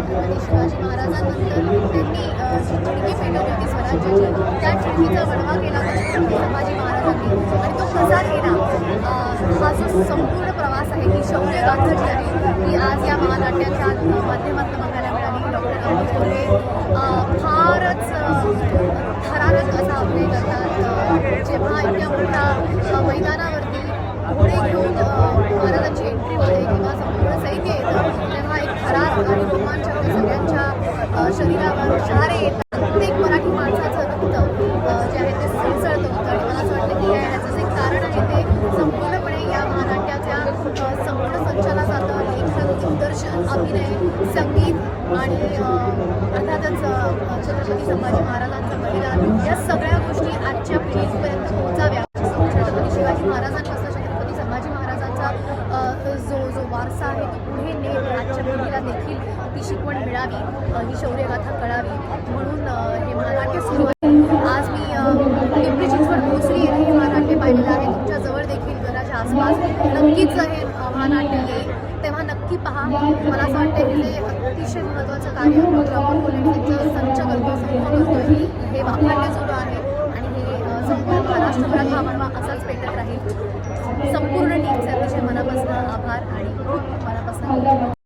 आणि शिवाजी महाराजांनंतर त्यांनी अ, पेटवली होती स्वराज्याची त्या चिडकीचा वडवा केला होता संभाजी महाराजांनी. आणि तो कसा केला. हा जो संपूर्ण प्रवास आहे ही शौर्य गाथा जी आहे ती आज या महानाट्याच्या माध्यमातून बघायला मिळाली डॉक्टर अमित कोल्हे फारच थरारक असा अभिनय करतात. जेव्हा इतक्या मोठ्या मैदानावरती घोडे घेऊन महाराजांची एंट्री शरीरावर शहारे येतात. प्रत्येक मराठी माणसाचं रक्त जे आहे ते सळसळतं होतं. आणि मला असं वाटतं की या- याचं जे कारण आहे. ते संपूर्णपणे या महानाट्याच्या अ, संपूर्ण संचालनाचं लेखन दिग्दर्शन अभिनय संगीत आणि अर्थातच छत्रपती संभाजी महाराजांचं बलिदान या सगळ्या गोष्टी आजच्या पिढीपर्यंत पोहोचाव्या छत्रपती शिवाजी महाराजांपासून छत्रपती संभाजी महाराजांचा जो जो वारसा आहे तो पुढे नेत आजच्या पिढीला देखील ती शिकवण मिळावी ही शौर्यगाथा कळावी. म्हणून हे महानाट्य सुरू आहे. आज मी अ, पिंपरी चिंचवड येथे हे महानाट्य पाहिलेलं आहे. तुमच्या जवळ देखील घराच्या आसपास नक्कीच हे महानाट्य येईल. तेव्हा नक्की पहा. मला असं वाटतं की ते अतिशय महत्त्वाचं कार्य डॉक्टर अमोल संच करतो समूह करतो ही हे महानाट्य सुरू आहे. आणि हे संपूर्ण महाराष्ट्रभरात हा बनवा असाच पेटत राहील. संपूर्ण टीमचे अतिशय मनापासून आभार आणि खूप मनापासून